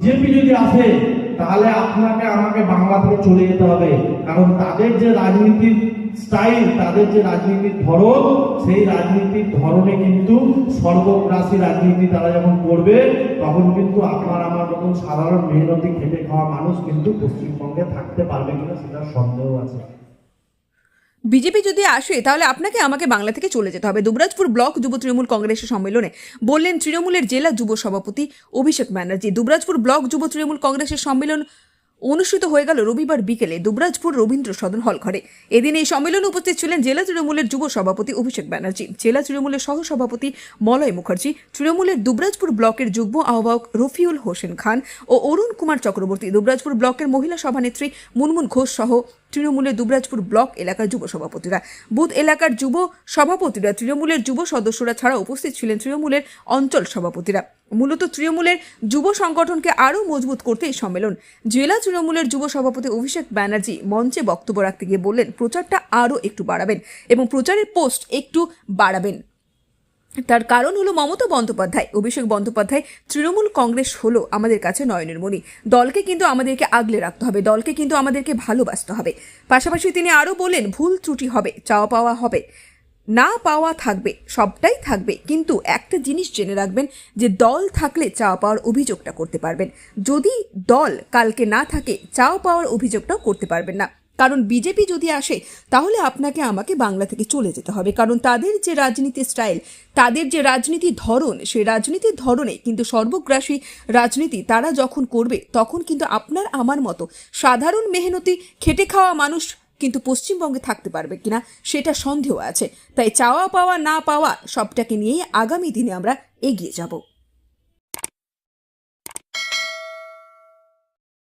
BJP যদি আসে, তাহলে আপনাকে আমাকে বাংলা থেকে চলে যেতে হবে। কারণ তাদের যে রাজনীতির স্টাইল, তাদের যে রাজনীতির ধরন, সেই রাজনীতির ধরনে কিন্তু সর্বগ্রাসী রাজনীতি তারা যখন করবে, তখন কিন্তু আপনার আমার মতন সাধারণ মেহনতি, খেটে খাওয়া মানুষ কিন্তু পশ্চিমবঙ্গে থাকতে পারবে কিনা সেটার সন্দেহ আছে। বিজেপি যদি আসে, তাহলে আপনাকে আমাকে বাংলা থেকে চলে যেতে হবে। দুবরাজপুর ব্লক যুব তৃণমূল কংগ্রেসের সম্মেলনে বললেন তৃণমূলের জেলা যুব সভাপতি অভিষেক ব্যানার্জি। দুবরাজপুর ব্লক যুব তৃণমূল কংগ্রেসের সম্মেলন অনুষ্ঠিত হয়ে গেল রবিবার বিকেলে দুবরাজপুর রবীন্দ্র সদন হল ঘরে। এদিন এই সম্মেলনে উপস্থিত ছিলেন জেলা তৃণমূলের যুব সভাপতি অভিষেক ব্যানার্জি, জেলা তৃণমূলের সহসভাপতি মলয় মুখার্জি, তৃণমূলের দুবরাজপুর ব্লকের যুগ্ম আহ্বায়ক রফিউল হোসেন খান ও অরুণ কুমার চক্রবর্তী, দুবরাজপুর ব্লকের মহিলা সভানেত্রী মুনমুন ঘোষ সহ তৃণমূলের দুবরাজপুর ব্লক এলাকার যুব সভাপতিরা। বুথ এলাকার যুব সভাপতিরা, তৃণমূলের যুব সদস্যরা ছাড়া উপস্থিত ছিলেন তৃণমূলের অঞ্চল সভাপতিরা। মূলত তৃণমূলের যুব সংগঠনকে আরও মজবুত করতে এই সম্মেলন। জেলা তৃণমূলের যুব সভাপতি অভিষেক ব্যানার্জি মঞ্চে বক্তব্য রাখতে গিয়ে বললেন, প্রচারটা আরও একটু বাড়াবেন এবং প্রচারের পোস্ট একটু বাড়াবেন। তার কারণ হলো মমতা বন্দ্যোপাধ্যায়। অভিষেক বন্দ্যোপাধ্যায় তৃণমূল কংগ্রেস হলো আমাদের কাছে নয়নের মণি দলকে কিন্তু আমাদেরকে আগলে রাখতে হবে, দলকে কিন্তু আমাদেরকে ভালোবাসতে হবে। পাশাপাশি তিনি আরও বললেন, ভুল ত্রুটি হবে, চাওয়া পাওয়া হবে। না পাওয়া থাকবে, সবটাই থাকবে। কিন্তু একটা জিনিস জেনে রাখবেন যে দল থাকলে চাওয়া পাওয়ার অভিযোগটা করতে পারবেন। যদি দল কালকে না থাকে চাওয়া পাওয়ার অভিযোগটাও করতে পারবেন না। কারণ বিজেপি যদি আসে, তাহলে আপনাকে আমাকে বাংলা থেকে চলে যেতে হবে। কারণ তাদের যে রাজনীতি স্টাইল, তাদের যে রাজনীতি ধরন সেই রাজনীতির ধরনে কিন্তু সর্বগ্রাসী রাজনীতি তারা যখন করবে, তখন কিন্তু আপনার আমার মতো সাধারণ মেহনতি, খেটে খাওয়া মানুষ কিন্তু পশ্চিমবঙ্গে থাকতে পারবে কিনা সেটা সন্দেহ আছে। তাই চাওয়া পাওয়া না পাওয়া সবটাকে নিয়েই আগামী দিনে আমরা এগিয়ে যাব।